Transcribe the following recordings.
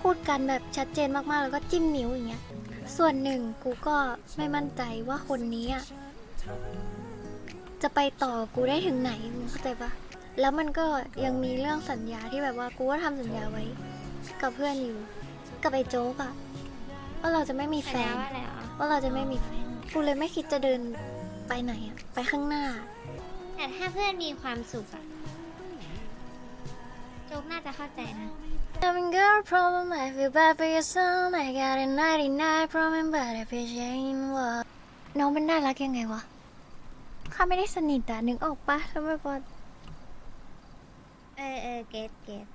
พูดกันแบบชัดเจนมากๆ แล้วก็จิ้มนิ้วอย่างเงี้ย ส่วนหนึ่งกูก็ไม่มั่นใจว่าคนนี้อะจะไปต่อกูได้ถึงไหนมึงเข้าใจปะแล้วมันก็ยังมีเรื่องสัญญาที่แบบว่ากูก็ทำสัญญาไว้ กับเพื่อนอยู่ กับไอ้โจ๊กอะว่าเราจะไม่มีแฟแปลนว่าอะไรอะว่าเราจะไม่มีแฟน กูเลยไม่คิดจะเดินไปไหนอะไปข้างหน้า แต่ถ้าเพื่อนมีความสุขอะโจ๊กน่าจะเข้าใจนะ Having girl problem, I feel bad for your son. I got a 99 problem, but if it ain't what น้องมันน่ารักยังไงวะ ข้าไม่ได้สนิทอะนึกออกปะแล้วไม่พอเออเออเกตเกต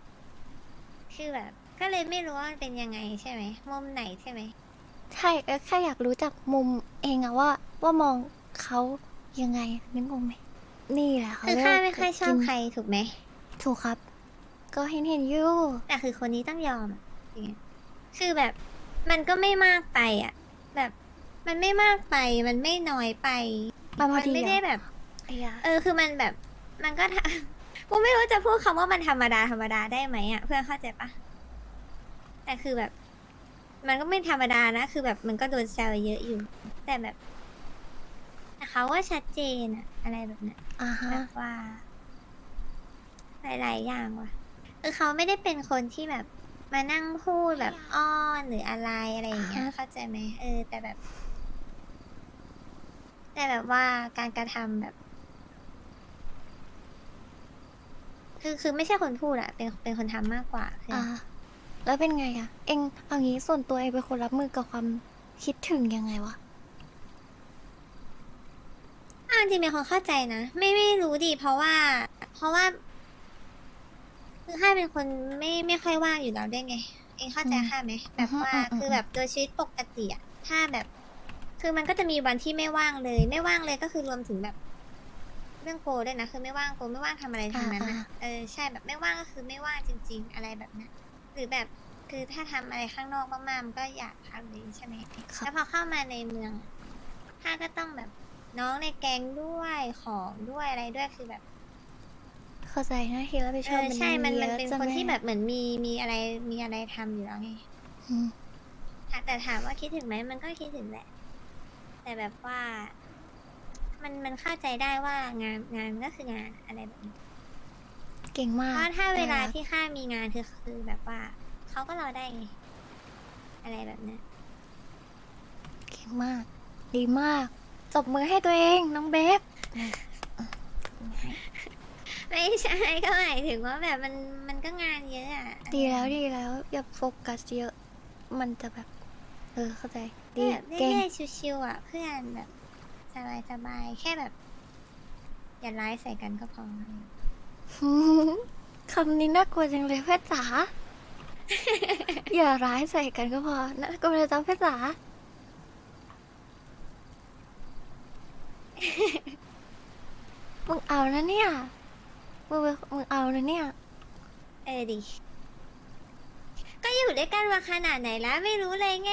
คือแบบ ก็เลยไม่รู้ว่ามันเป็นยังไงใช่ไหม มุมไหนใช่ไหม ใช่เออแค่อยากรู้จักมุมเองอะว่า ว่ามองเขายังไงนึกออกไหม นี่แหละเขาคือเรียกข้าว่าไม่ค่อยชอบกินใครถูกไหม ถูกครับ ก็เห็นเห็นๆอยู่แต่คือคนนี้ต้องยอมอะจริงๆคือแบบ มันก็ไม่มากไปอะ แบบ มันไม่มากไป มันไม่น้อยไปมาพอมันดีไม่ได้อะแบบไอ้ยาเออ คือมันแบบ มันก็ทกูไม่รู้จะพูดคำว่ามันธรรมดาธรรมดาได้ไหมอะเพื่อนเข้าใจปะแต่คือแบบ มันก็ไม่ธรรมดานะคือแบบมันก็โดนแซวเยอะอยู่ แต่แบบแต่เขาว่าชัดเจนอะอะไรแบบเนี้ยอ่าฮะแบบว่า หลายๆอย่างว่ะ คือเขาไม่ได้เป็นคนที่แบบมานั่งพูดแบบอ้อนหรืออะไรอะไรอย่างเงี้ยอ่าฮะเข้าใจไหมเออ แต่แบบ แต่แบบว่าการกระทำแบบ คือคือไม่ใช่คนพูดอะเป็นเป็นคนทำมากกว่าเพื่อนอ่า แล้วเป็นไงอะเองเอางี้ส่วนตัวเองเป็นคนรับมือกับความคิดถึงยังไงวะอ่าจริงๆเป็นคนเข้าใจนะไม่ไม่รู้ดิเพราะว่า เพราะว่า คือข้าเป็นคนไม่ไม่ค่อยว่างอยู่แล้วได้วยไง เองเข้าใจอืมข้าไหมแบบว่าอืมอืม คือแบบโดยชีวิตปกติอะถ้าแบบ คือมันก็จะมีวันที่ไม่ว่างเลย ไม่ว่างเลยก็คือรวมถึงแบบ เรื่องโกด้วยนะคือไม่ว่างโกไม่ว่างทำอะไรทั้งนั้นอ่าอะอ่าเออใช่แบบไม่ว่างก็คือไม่ว่างจริง ๆ อะไรแบบนั้นหรือแบบคือถ้าทำอะไรข้างนอกมากๆมันก็อยากทำเลยใช่ไหม ครัแล้บ วพอเข้ามาในเมืองอะข้าก็ต้องแบบน้องในแก๊งด้วยของด้วยอะไรด้วยคือแบบ เข้าใจนะที่รับผิดเอชอบอใช่มันมันยอะเป็นจะคนไม่ที่แบบเหมือนมีมีอะไรมีอะไรทำอยู่แล้วไงอืมแต่แต่ถามว่าคิดถึงไหมมันก็คิดถึงแหละ แต่แบบว่า มันมันเข้าใจได้ว่างานงานก็คืองานอะไรแบบนี้เก่งมาเพกราะถ้าเวลาแต่ที่ข้ามีงานคือคือแบบว่าเขาก็รอได้ไงอะไรแบบเนี้ยเก่งมาก ดีมากตบมือให้ตัวเองน้องเบฟ ไม่ใช่ก็หมายถึงว่าแบบมันมันก็งานเยอะอะดีแล้วดีแล้วอย่าโฟกัสเยอะ มันจะแบบ เออเข้าใจ ดีแบบเก่ง เรื่อยๆชิวๆอะเพื่อนแบบสบายๆแค่แบบ อย่าร้ายใส่กันก็พอคำนี้น่ากลัวจังเลยเพื่อนจ๋า อย่าร้ายใส่กันก็พอน่ากลัวเลยจ้าเพื่อนจ๋า มึงเอานะเนี่ย มึงเป็นมึงเอานะเนี่ย เออดิ ก็อยู่ด้วยกันมาขนาดไหนแล้วไม่รู้เลยไง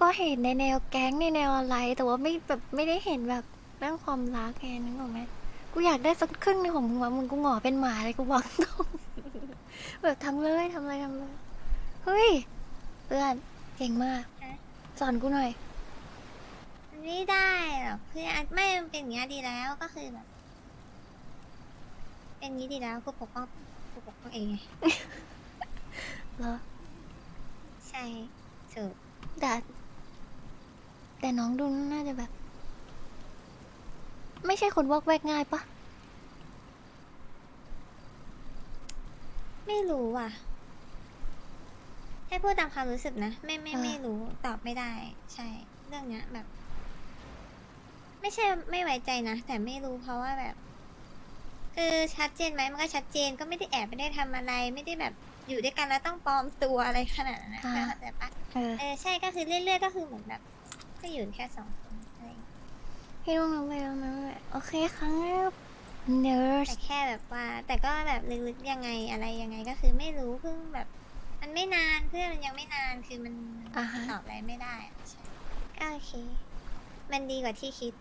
ก็เห็นในแนวแก๊งในแนวอะไร แต่ว่าไม่แบบไม่ได้เห็นแบบเรื่องความรักแกนึกออกไหมกูอยากได้สักครึ่งหนึงของมึงวะมึงกูหงอเป็นหมาเลยกูบอกตรงแบบทำเลยทำเลยทำเลยเฮ้ยเพื่อนเก่งมาก ฮะ สอนกูหน่อยมันไม่ได้หรอกเพื่อนไม่มันเป็นอย่างนี้ยดีแล้วก็คือแบบ เป็นอย่างนี้ดีแล้วกูปกป้องกูปกป้องเองไงเหรอใช่ถูกแต่แต่น้องดูน่าจะแบบ ไม่ใช่คนวอกแวกง่ายปะไม่รู้อะ ให้พูดตามความรู้สึกนะ ไม่ไม่ไม่รู้ตอบไม่ได้ ใช่ เรื่องเนี้ยแบบ ไม่ใช่ไม่ไว้ใจนะ แต่ไม่รู้เพราะว่าแบบ คือชัดเจนไหมมันก็ชัดเจนก็ไม่ได้แอบไม่ได้ทำอะไรไม่ได้แบบอยู่ด้วยกันแล้วต้องปลอมตัวอะไรขนาดนั้นนะอ่าเข้าใจปะเออเออใช่ก็คือเรื่อยๆก็คือเหมือนแบบก็อยู่แค่สองคนอะไรอย่างเงี้ยพี่น้องน้องไปน้องน้องไปโอเคครับเนิร์สแต่แค่แบบว่า แต่ก็แบบลึกๆยังไงอะไรยังไงก็คือไม่รู้เพิ่งแบบ มันไม่นานเพื่อนมันยังไม่นานคือมันอ่าฮะตอบอะไรไม่ได้อะใช่ก็โอเค มันดีกว่าที่คิด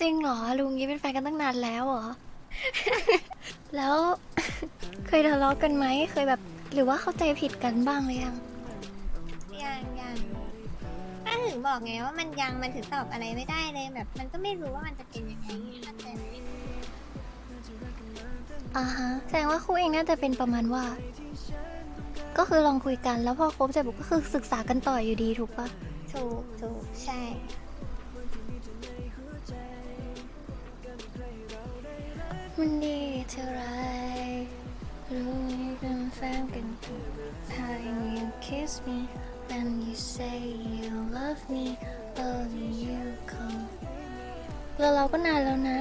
จริงเหรอลุงยี่เป็นแฟนกันตั้งนานแล้วเหรอ แล้ว เคยทะเลาะกันไหมเคยแบบหรือว่าเข้าใจผิดกันบ้างหรือยังยังยังก็ถึงบอกไงว่ามันยังมันถึงตอบอะไรไม่ได้เลยแบบ มันก็ไม่รู้ว่ามันจะเป็นยังไงเข้าใจไหมอ่าฮะแสดงว่าครูเองน่าจะเป็นประมาณว่า ก็คือลองคุยกันแล้วพอครบเสร็จปุ๊บก็คือศึกษากันต่ออยู่ดีถูกปะถูกถูกใช่ มันดีเท่าไร รู้นี่เป็นแฟนกันทุก time you kiss me when you say you love me only you come แล้วเราก็นานแล้วนะ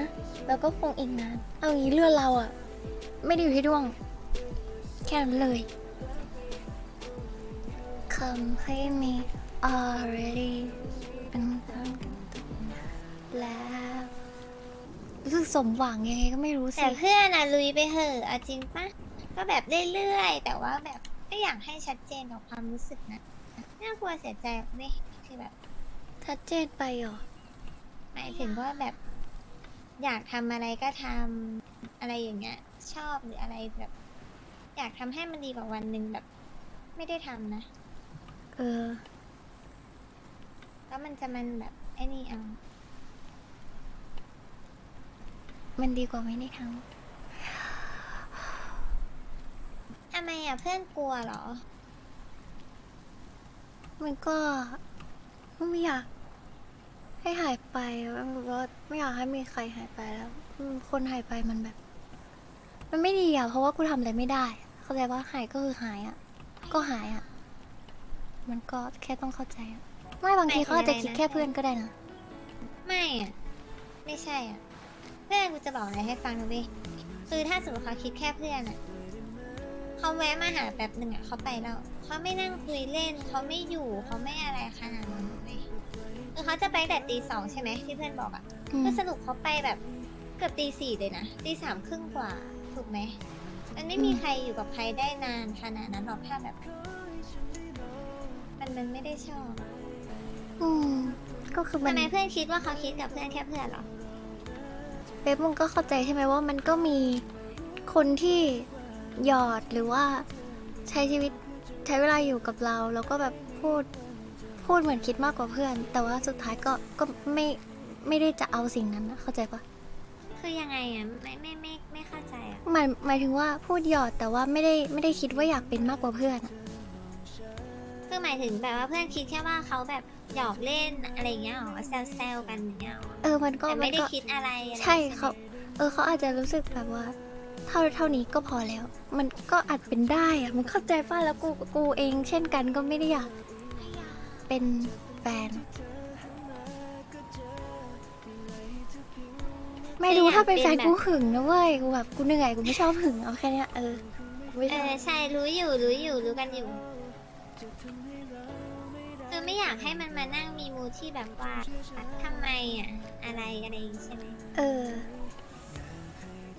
แล้วก็คงอีกนาน เอางี้เรือเราอะไม่ได้อยู่ที่ดวง แค่นั้นเลย Complete me already เป็นแฟนกันทุกแล้ว รู้สึกสมหวังยังไงก็ไม่รู้สิ แต่เพื่อนอะลุยไปเหอะเอาจริงปะก็แบบเรื่อยๆ แต่ว่าแบบก็อยากให้ชัดเจนกับความรู้สึกนะน่ากลัวเสียใจเลยคือแบบชัดเจนไปเหรอ หมายถึงว่าแบบ อยากทำอะไรก็ทำอะไรอย่างเงี้ย ชอบหรืออะไรแบบ อยากทำให้มันดีกว่าวันหนึ่งแบบ ไม่ได้ทำนะ เออ แล้วมันจะมันแบบไอ้นี่เอา มันดีกว่าไม่ได้ททำไมอะเพื่อนกลัวเหรอำมันก็ไม่อยาก ให้หายไปแบบว่าไม่อยากให้มีใครหายไปแล้วอืมคนหายไปมันแบบ มันไม่ดีอะเพราะว่ากูทำอะไรไม่ได้ เข้าใจว่าหายก็คือหายอะก็หายอะมันก็แค่ต้องเข้าใจอะไม่บางทีเขาอาจจะคิดแค่เพื่อนก็ได้นะ ไม่อะ ไม่ใช่อะ เพื่อนกูจะบอกอะไรให้ฟังนะเว้ยคือถ้าสมมติเขาคิดแค่เพื่อนอะเขาแวะมาหาแป๊บหนึ่งอะเขาไปแล้วเขาไม่นั่งคุยเล่นเขาไม่อยู่เขาไม่อะไรขนาดนั้นเว้ยคือเขาจะไปแต่ตีสองใช่ไหมที่เพื่อนบอกอะอืมคือสรุปเขาไปแบบเกือบตีสี่เลยนะตีสามครึ่งกว่าถูกไหมมันไม่มีใครอยู่กับใครได้นานขนาดนั้นหรอกถ้าแบบ มันมันไม่ได้ชอบอืมก็คือมันทำไมเพื่อนคิดว่าเขาคิดกับเพื่อนแค่เพื่อนเหรอเป๊ปมึงก็เข้าใจใช่ไหมว่ามันก็มีคนที่หยอดหรือว่าใช้ชีวิตใช้เวลาอยู่กับเรา แล้วก็แบบพูดพูดเหมือนคิดมากกว่าเพื่อน แต่ว่าสุดท้ายก็ก็ไม่ไม่ได้จะเอาสิ่งนั้นนะเข้าใจปะคือยังไงอะไม่ไม่ไม่ไม่เข้าใจอะหมายหมายถึงว่าพูดหยอดแต่ว่าไม่ได้ไม่ได้คิดว่าอยากเป็นมากกว่าเพื่อนอะคือหมายถึงแบบว่าเพื่อนคิดแค่ว่าเขาแบบ หยอกเล่นอะไรอย่างเงี้ยหรอแซวแซวๆกันอย่างเงี้ยหรอเออมันก็แต่มัไม่นได้ก็ คิดอะไรอะไรใช่เขา เออเขาอาจจะรู้สึกแบบว่า เท่าเท่านี้ก็พอแล้ว มันก็อาจเป็นได้อะมันเข้าใจป่ะแล้วกูกูเอง เช่นกันก็ไม่ได้อยากเป็นแฟน ไม่รู้ถ้าเป็นแฟนกูหึงนะเว้ยกูแบบกูเหนื่อยกูไม่ชอบหึงเอาแค่เนี้ยเออกูไม่เอชอบอใช่รู้อยู่รู้อยู่รู้กันอยู่ คือไม่อยากให้มันมานั่งมีมูดที่แบบว่าทำไมอะอะไรอะไรอย่างงี้ใช่ไหมเออ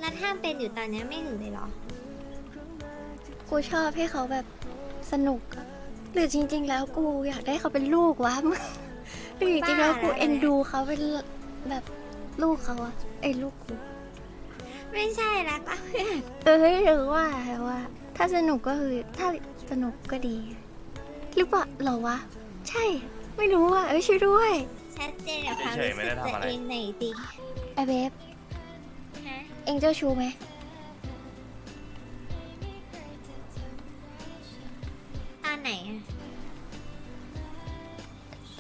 แล้วถ้าเป็นอยู่ตอนเนี้ยไม่หึงเลยเหรอ กูชอบให้เขาแบบสนุกอะหรือจริง ๆ แล้วกูอยากได้เขาเป็นลูกวะ หรือจริงๆแล้วกูเอ็นดูเขาเป็นแบบลูกเขาอะไอ้ลูกกูไม่ใช่ละก็เพื่อนเออหรือว่าว่า ถ้าสนุกก็คือถ้าสนุกก็ดี หรือเปล่าเหรอวะ ใช่ ไม่รู้อะเอ้ยช่วยด้วยชัดเจนกับความรู้สึกตัวเองหน่อยดิไอเบฟฮะเองเจ้าชู้ไหมตอนไหนอะ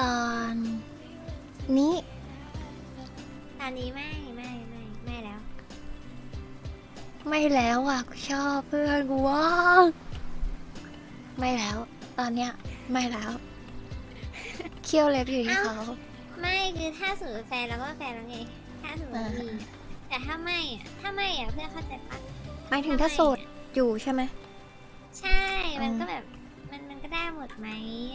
ตอนนี้ตอนนี้ไม่ไม่ไม่ไม่แล้ว ไม่แล้วอะกูชอบเพื่อนกูว่างไม่แล้ว ตอนเนี้ยไม่แล้ว เคี้ยวเล็บอยู่ที่เขา ไม่คือถ้าสมมติแฟนแล้วก็แฟนแล้วไง ถ้าสมมติมีอะแต่ถ้าไม่อะถ้าไม่อะเพื่อนเข้าใจปะหมายถึงถ้าโสดอยู่ใช่ไหมใช่ มันก็แบบมันมันก็ได้หมดไหม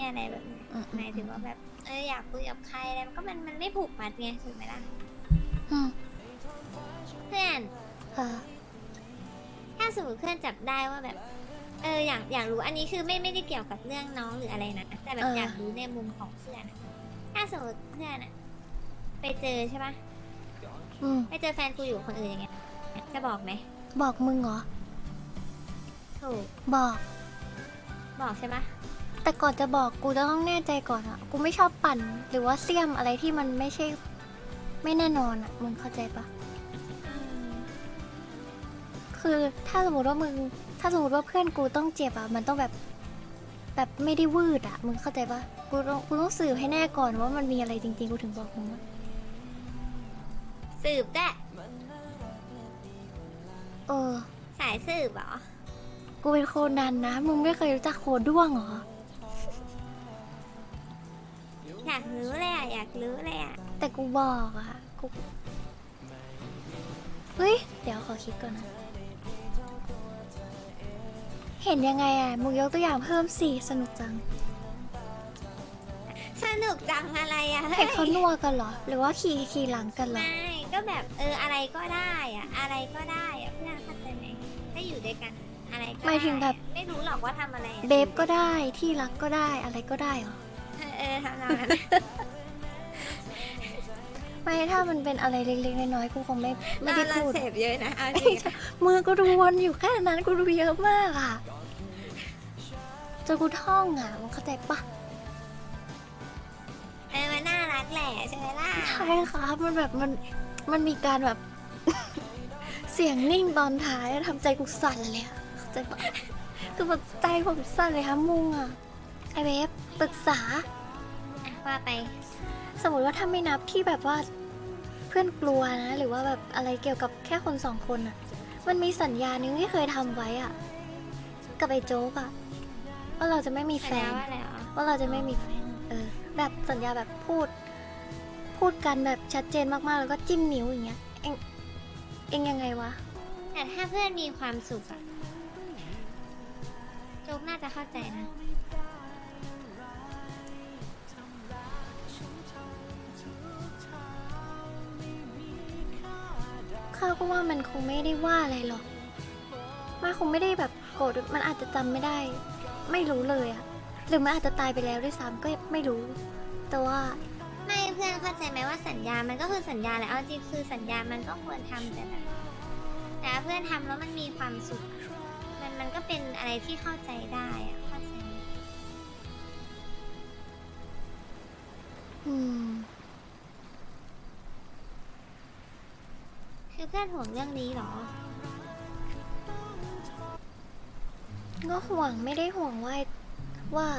อะไรแบบนี้อืมหมายถึงว่าแบบเอออยากคุยกับใครอะไรมันก็มันมันไม่ผูกมัดไงถูกไหมล่ะอืมเพื่อนเออถ้าสมมติเพื่อนจับได้ว่าแบบ เอออยากอยากรู้อันนี้คือไม่ไม่ได้เกี่ยวกับเรื่องน้องหรืออะไรนะแต่แบบอยากรู้ในมุมของเพื่อนอะถ้าสมมติเพื่อนอะไปเจอใช่ปะอืมไปเจอแฟนกูอยู่กับคนอื่นอย่างเงี้ยจะบอกไหมบอกมึงเหรอ ถูกบอก บอกใช่ปะแต่ก่อนจะบอกกูจะต้องแน่ใจก่อนอะกูไม่ชอบปั่น หรือว่าเสี่ยมอะไรที่มันไม่ใช่ ไม่แน่นอนอะมึงเข้าใจปะอืมคือถ้าสมมติว่ามึง ถ้าสมมติว่าเพื่อนกูต้องเจ็บอะมันต้องแบบ แบบไม่ได้วืดอะมึงเข้าใจปะกูต้องกูต้องสืบให้แน่ก่อนว่ามันมีอะไรจริงๆกูถึงบอกมึงอะสืบได้เออ สายสืบเหรอ กูเป็นโคนันนะ มึงไม่เคยรู้จักโคด้วงเหรอ อยากรู้เลยอะ อยากรู้เลยอะ แต่กูบอกอะกู เฮ้ย เดี๋ยวขอคิดก่อนนะ เห็นยังไงอะมึงยกตัวอย่างเพิ่มสิ สนุกจัง สนุกจังอะไรอะเห็นเขานัวกันเหรอ หรือว่าขี่ขี่หลังกันเหรอ ไม่ ก็แบบเอออะไรก็ได้อะ อะไรก็ได้อะเพื่อนเข้าใจไหมถ้าอยู่ด้วยกันอะไรก็ได้หมายถึงแบบ ไม่รู้หรอกว่าทำอะไรอะเบฟก็ได้ ที่รักก็ได้ อะไรก็ได้เหรอ เออเออทำนองนั้น ไม่ถ้ามันเป็นอะไรเล็กๆน้อยๆ กูคงไม่ไม่ได้เราพูด เสพเยอะนะเอาจริงอะ มือกูดูวนอยู่แค่นั้นกูดูเยอะมากอะ จนกูท่องอะมึงเข้าใจปะเออมันน่ารักแหละใช่ไหมล่ะใช่ครับมันแบบมันมันมีการแบบ เสียงนิ่งตอนท้ายทำใจกูสั่นเลยอะเข้าใจปะคือแบบใจผมสั่นเลยครับมุงอะไอเวฟปรึกษา อะว่าไป สมมติว่าถ้าไม่นับที่แบบว่าเพื่อนกลัวนะ หรือว่าแบบอะไรเกี่ยวกับแค่คนสองคนอะมันมีสัญญานึงที่เคยทำไว้อะกับไอ้โจ๊กอะ ว่าเราจะไม่มีแฟสัญญานว่าว่าอะไรอ๋อเราจะไม่มีแฟน เออ แบบสัญญาแบบพูด พูดกันแบบชัดเจนมากๆ แล้วก็จิ้มนิ้วอย่างเงี้ย เองเองยังไงวะ แต่ถ้าเพื่อนมีความสุขอะโจ๊กน่าจะเข้าใจนะ ข้าก็ว่ามันคงไม่ได้ว่าอะไรหรอก มันคงไม่ได้แบบโกรธ มันอาจจะจำไม่ได้ ไม่รู้เลยอะหรือมันอาจจะตายไปแล้วด้วยซ้ำก็ไม่รู้ แต่ว่า ไม่เพื่อนเข้าใจไหมว่าสัญญา มันก็คือสัญญาแหละเอาจริงคือสัญญา มันก็ควรทำแต่แบบแต่ถ้าเพื่อนทำแล้วมันมีความสุขอะมันมันก็เป็นอะไรที่เข้าใจได้อะเข้าใจไหมอืม คือเพื่อนห่วงเรื่องนี้เหรอ ก็ห่วงไม่ได้ห่วงว่าว่า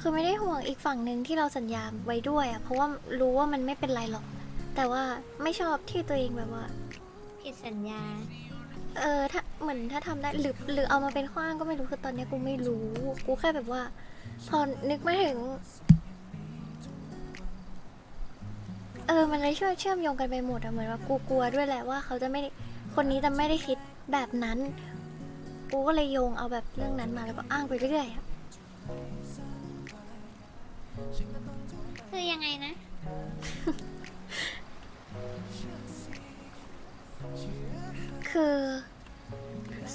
คือไม่ได้ห่วงอีกฝั่งหนึ่งที่เราสัญญาไว้ด้วยอะเพราะว่ารู้ว่ามันไม่เป็นไรหรอก แต่ว่าไม่ชอบที่ตัวเองแบบว่า ผิดสัญญา เออถ้าเหมือนถ้าทำได้หรือหรือเอามาเป็นข้ออ้างก็ไม่รู้คือตอนเนี้ยกูไม่รู้ กูแค่แบบว่า พอนึกมาถึง เออมันเลยช่วยเชื่อมโยงกันไปหมดอะเหมือนว่ากูกลัวด้วยแหละว่าเขาจะไม่ได้ คนนี้จะไม่ได้คิดแบบนั้น กูก็เลยโยงเอาแบบเรื่องนั้นมาแล้วก็อ้างไปเรื่อยอะคือยังไงนะ คือ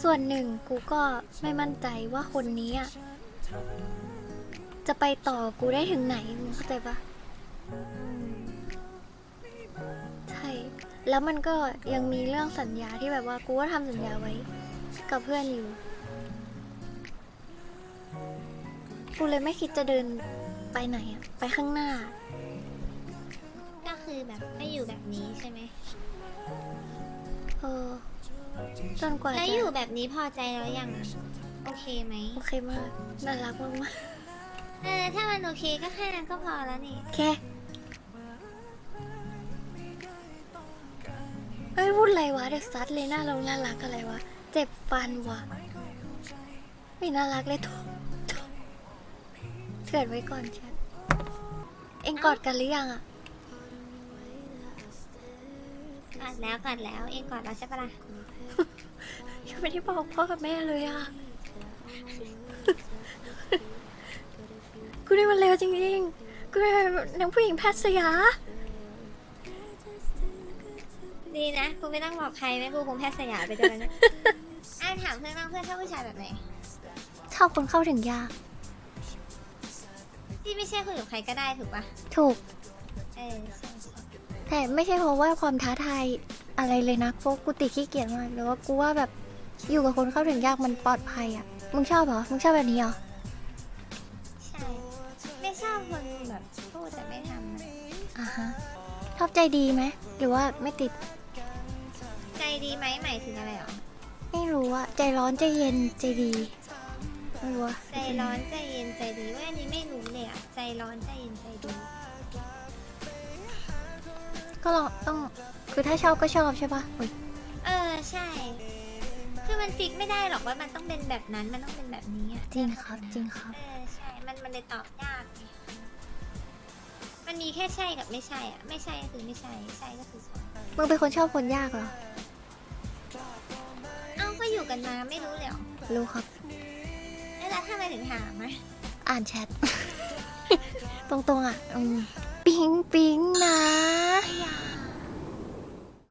ส่วนหนึ่งกูก็ไม่มั่นใจว่าคนนี้อะจะไปต่อกูได้ถึงไหนมึงเข้าใจปะ แล้วมันก็ยังมีเรื่องสัญญาที่แบบว่ากูก็ทำสัญญาไว้ กับเพื่อนอยู่ กูเลยไม่คิดจะเดินไปไหนอะไปข้างหน้า ก็คือแบบไม่อยู่แบบนี้ใช่ไหมเออจนกว่าแล้วจะอยู่แบบนี้พอใจแล้วยังอะโอเคไหมโอเคมาก น่ารักมากมากเออถ้ามันโอเคก็แค่นั้นก็พอแล้วนี่ๆแค่เอ้ยพูดอะไรวะเด็กซัดเลยน่าเราน่ารักอะไรวะ เจ็บฟันวะไม่น่ารักเลยทุทุเถื่อนไว้ก่อนแชทเอ็งกอดกันหรือยังอะกอดแล้วกอดแล้ว เองกอดแล้วใช่ปะล่ะยังไม่ได้บอกพ่อกับแม่เลยอะกูนี่มันเลวจริงๆกูเป็นนางผู้หญิงแพทย์สยา ดีนะกูไม่ต้องบอกใครไหมกูคงแพทย์สยามไปด้วยแล้วเนี่ยอะถามเพื่อนบ้างเพื่อนชอบผู้ชายแบบไหนชอบคนเข้าถึงยาก ที่ไม่ใช่คุยกับใครก็ได้ถูกปะถูก เออใช่ใช่แต่ไม่ใช่เพราะว่าความท้าทายอะไรเลยนะเพราะกูติดขี้เกียจมากแต่ว่ากูว่าแบบอยู่กับคนเข้าถึงยากมันปลอดภัยอะมึงชอบเหรอมึงชอบแบบนี้เหรอใช่ไม่ชอบคนแบบพูดแต่ไม่ทำอะอ่าฮะชอบใจดีไหมหรือว่าไม่ติดใจ ดีไหมหมายถึงอะไรหรอ ไม่รู้อะใจร้อนใจเย็นใจดีไม่รู้อะใจร้อนใจเย็นใจดีเว่าอันนี้ไม่รู้เลยอะใจร้อนใจเย็นใจดี ก็ลองต้องคือถ้าชอบก็ชอบใช่ปะอุ๊ยเออใช่ คือมันฟิกไม่ได้หรอกว่ามันต้องเป็นแบบนั้นมันต้องเป็นแบบนี้อะจริงครับจริงครับ เออใช่ มันมันเลยตอบยากไงมันมีแค่ใช่กับไม่ใช่อะไม่ใช่ก็คือไม่ใช่ ใช่ก็คือใช่มึงเป็นคนชอบคนยากเหรอ เอ้าก็อยู่กันมาไม่รู้เลยเหรอรู้ครับ เอ้ยแล้วทำไมถึงถามอะอ่านแชท ตรงๆอะอืมปิ๊งปิ๊งนะไม่อยาก